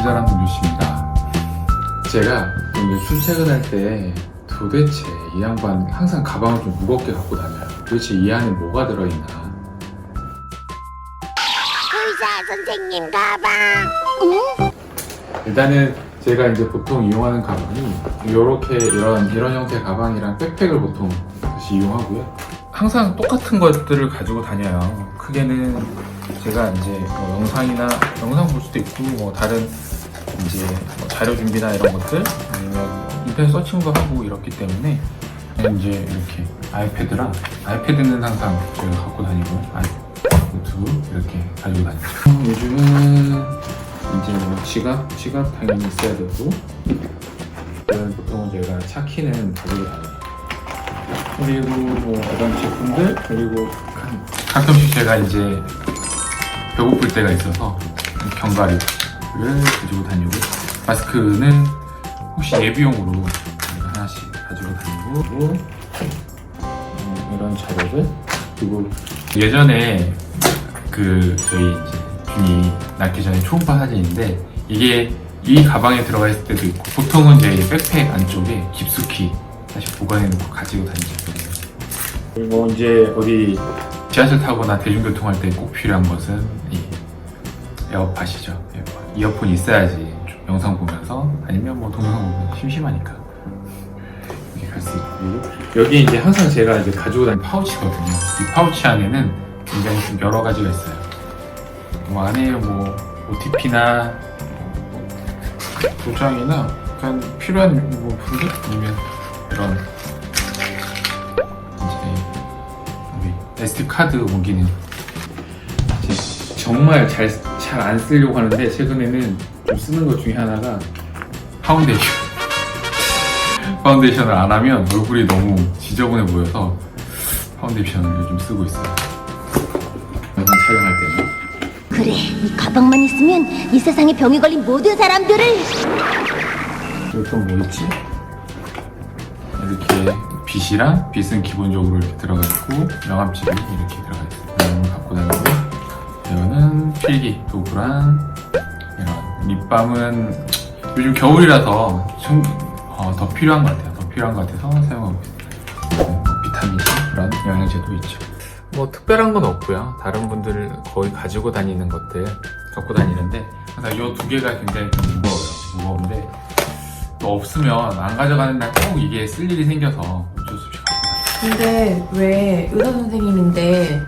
친절한 분이십니다. 제가 이제 출퇴근할 때 도대체 이 양반 항상 가방을 좀 무겁게 갖고 다녀요. 도대체 이 안에 뭐가 들어있나? 의사 선생님 가방. 일단은 제가 이제 보통 이용하는 가방이 이렇게 이런 이런 형태의 가방이랑 백팩을 보통 같이 이용하고요. 항상 똑같은 것들을 가지고 다녀요. 크게는 제가 이제 뭐 영상이나 영상 볼 수도 있고 뭐 다른 이제 뭐 자료 준비나 이런 것들 아니면 뭐 인터넷 서칭도 하고 이렇기 때문에 이제 이렇게 아이패드랑 아이패드는 항상 제가 갖고 다니고 노트 이렇게 가지고 다니죠. 어, 요즘은 이제 뭐 지갑, 지갑 당연히 있어야 되고 이런 보통은 제가 차 키는 가지고 다녀요. 그리고 뭐 이런 제품들 그리고 가- 가끔씩 제가 이제 배고플 때가 있어서 견과류 를 가지고 다니고 마스크는 혹시 예비용으로 제가 하나씩 가지고 다니고 음, 이런 자료들 그리고 예전에 그 저희 이제 준이 낳기 전에 초음파 사진인데 이게 이 가방에 들어가 있을 때도 있고 보통은 이제 이 백팩 안쪽에 깊숙이 다시 보관해 놓고 가지고 다니죠. 그리고 이제 어디 지하철 타거나 대중교통 할 때 꼭 필요한 것은 이 에어팟이죠. 에어팟. 이어폰 있어야지 좀 영상 보면서 아니면 뭐 동영상 보면 심심하니까 이렇게 갈 수 있고 여기 이제 항상 제가 이제 가지고 다니는 파우치거든요. 이 파우치 안에는 굉장히 좀 여러 가지가 있어요. 뭐 안에 뭐 OTP나 도장이나 약간 필요한 뭐 분들 아니면 이런 이제 SD 카드 옮기는 정말 잘 잘 안 쓰려고 하는데 최근에는 좀 쓰는 것 중에 하나가 파운데이션. 파운데이션을 안 하면 얼굴이 너무 지저분해 보여서 파운데이션을 요즘 쓰고 있어요. 영상 촬영할 때는. 그래, 이 가방만 있으면 이 세상에 병이 걸린 모든 사람들을 여기 또뭐 있지? 이렇게 빗이랑 빗은 기본적으로 이렇게 들어가 있고 명함집이 이렇게 들어가 있어요. 필기 도구랑 이런 립밤은 요즘 겨울이라서 좀, 어, 더 필요한 것 같아요. 더 필요한 것 같아서 사용하고 있어요. 뭐 비타민 C 그런 영양제도 있죠. 뭐 특별한 건 없고요. 다른 분들 거의 가지고 다니는 것들 갖고 다니는데 항상 이 두 개가 굉장히 좀 무거워요. 무거운데 또 없으면 안 가져가는 날 꼭 이게 쓸 일이 생겨서 어쩔 수 없이 갖고 다녀요. 근데 왜 의사 선생님인데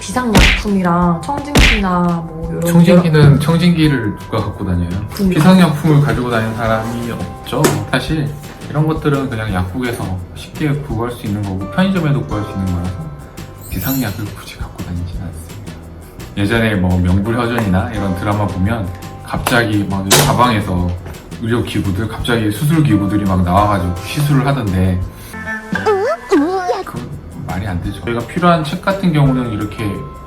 비상약품이랑 청진기나 뭐 이런 청진기는 청진기를 누가 갖고 다녀요? 그러니까. 비상약품을 가지고 다니는 사람이 없죠. 사실 이런 것들은 그냥 약국에서 쉽게 구할 수 있는 거고 편의점에도 구할 수 있는 거라서 비상약을 굳이 갖고 다니지는 않습니다. 예전에 뭐 명불허전이나 이런 드라마 보면 갑자기 막이 가방에서 의료기구들 갑자기 수술기구들이 막 나와가지고 시술을 하던데 안 되죠. 저희가 필요한 책 같은 경우는 이렇게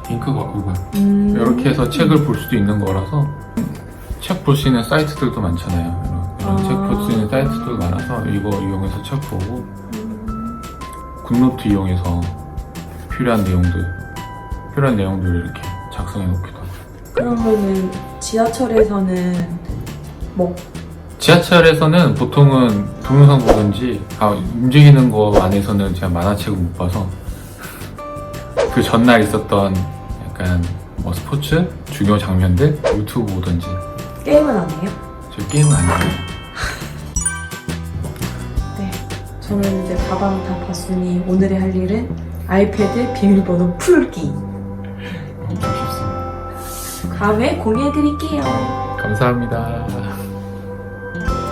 잉크가 이거 음, 이렇게 해서 책을 볼 수도 있는 거라서 책 볼 수 있는 사이트들도 많잖아요. 이런, 이런 아. 책볼 수 있는 사이트들 많아서 이거 이용해서 책 보고 굿노트 이용해서 필요한 내용들 필요한 내용들을 이렇게 작성해 놓기도 하고 그러면은 지하철에서는 뭐 지하철에서는 보통은 동영상 보든지 아, 움직이는 거 안에서는 제가 만화책을 못 봐서 그 전날 있었던 약간 뭐 스포츠 중요 장면들 유튜브 보든지 게임은 안 해요? 저 게임은 안 해요. 네. 저는 이제 가방 다 봤으니 오늘의 할 일은 아이패드 비밀번호 풀기. 엄청 쉽습니다. 다음에 공유해드릴게요. 감사합니다.